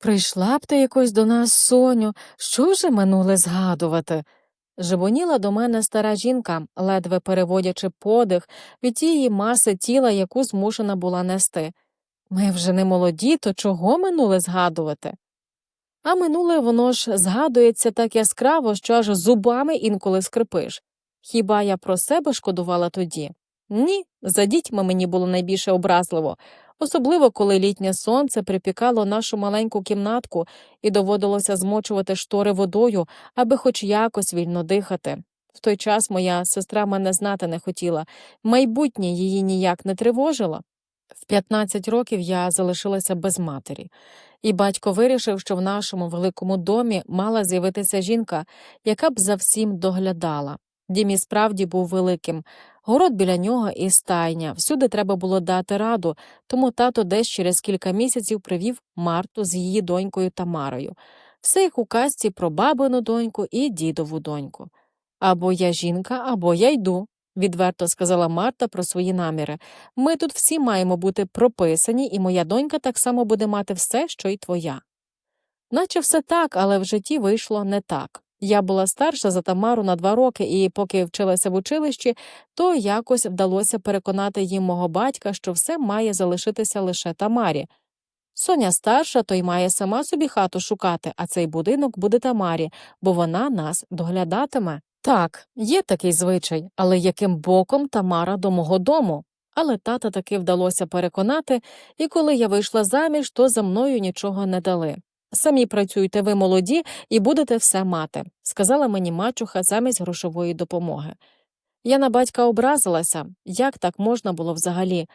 Прийшла б ти якось до нас, Соню, що вже минуле згадувати? Жебоніла до мене стара жінка, ледве переводячи подих від тієї маси тіла, яку змушена була нести. Ми вже не молоді, то чого минуле згадувати? А минуле воно ж згадується так яскраво, що аж зубами інколи скрипиш. Хіба я про себе шкодувала тоді? Ні, за дітьми мені було найбільше образливо, особливо коли літнє сонце припікало нашу маленьку кімнатку і доводилося змочувати штори водою, аби хоч якось вільно дихати. В той час моя сестра мене знати не хотіла, майбутнє її ніяк не тривожило. В 15 років я залишилася без матері, і батько вирішив, що в нашому великому домі мала з'явитися жінка, яка б за всім доглядала. Дім і справді був великим, город біля нього і стайня, всюди треба було дати раду, тому тато десь через кілька місяців привів Марту з її донькою Тамарою. Все як у казці про бабину доньку і дідову доньку. Або я жінка, або я йду, відверто сказала Марта про свої наміри. Ми тут всі маємо бути прописані, і моя донька так само буде мати все, що й твоя. Наче все так, але в житті вийшло не так. Я була старша за Тамару на два роки, і поки вчилася в училищі, то якось вдалося переконати їм мого батька, що все має залишитися лише Тамарі. Соня старша, то й має сама собі хату шукати, а цей будинок буде Тамарі, бо вона нас доглядатиме. Так, є такий звичай, але яким боком Тамара до мого дому? Але тата таки вдалося переконати, і коли я вийшла заміж, то за мною нічого не дали. Самі працюйте, ви молоді, і будете все мати, сказала мені мачуха замість грошової допомоги. Я на батька образилася, як так можна було взагалі,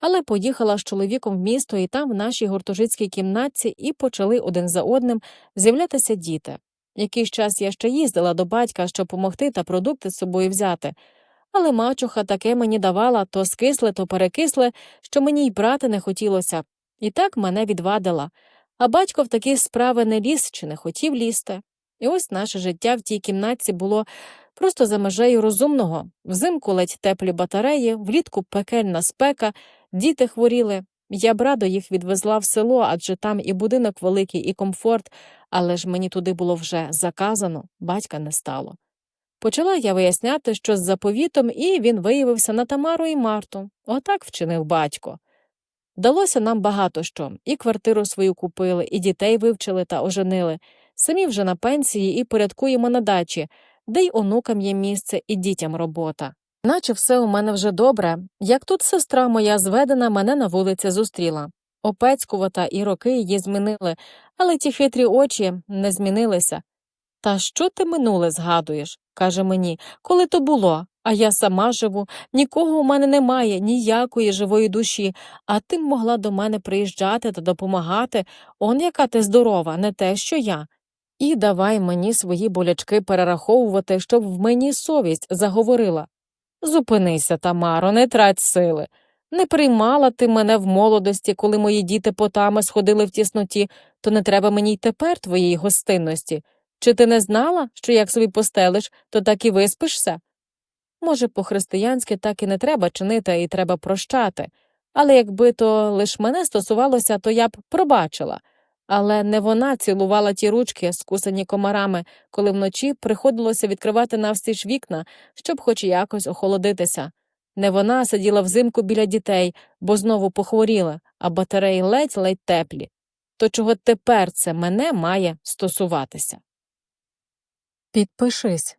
але поїхала з чоловіком в місто, і там, в нашій гуртожитській кімнатці, і почали один за одним з'являтися діти. Якийсь час я ще їздила до батька, щоб помогти та продукти з собою взяти. Але мачуха таке мені давала то скисле, то перекисле, що мені й брати не хотілося, і так мене відвадила. А батько в такі справи не ліз чи не хотів лізти. І ось наше життя в тій кімнатці було просто за межею розумного. Взимку ледь теплі батареї, влітку пекельна спека, діти хворіли. Я б радо їх відвезла в село, адже там і будинок великий, і комфорт, але ж мені туди було вже заказано, батька не стало. Почала я виясняти, що з заповітом, і він виявився на Тамару і Марту. Отак вчинив батько. Вдалося нам багато що і квартиру свою купили, і дітей вивчили та оженили. Самі вже на пенсії і порядкуємо на дачі, де й онукам є місце, і дітям робота. Наче все у мене вже добре, як тут сестра моя зведена мене на вулиці зустріла. Опецькувата і роки її змінили, але ті хитрі очі не змінилися. Та що ти минуле згадуєш? каже мені, коли то було, а я сама живу, нікого у мене немає, ніякої живої душі, а ти могла до мене приїжджати та допомагати, он яка ти здорова, не те, що я. І давай мені свої болячки перераховувати, щоб в мені совість заговорила. Зупинися, Тамаро, не трать сили. Не приймала ти мене в молодості, коли мої діти потами сходили в тісноті, то не треба мені й тепер твоєї гостинності. Чи ти не знала, що як собі постелиш, то так і виспишся? Може, по-християнськи так і не треба чинити, і треба прощати, але якби то лиш мене стосувалося, то я б пробачила. Але не вона цілувала ті ручки, скусані комарами, коли вночі приходилося відкривати навстіж вікна, щоб хоч якось охолодитися. Не вона сиділа взимку біля дітей, бо знову похворіла, а батареї ледь-ледь теплі. То чого тепер це мене має стосуватися? Підпишись,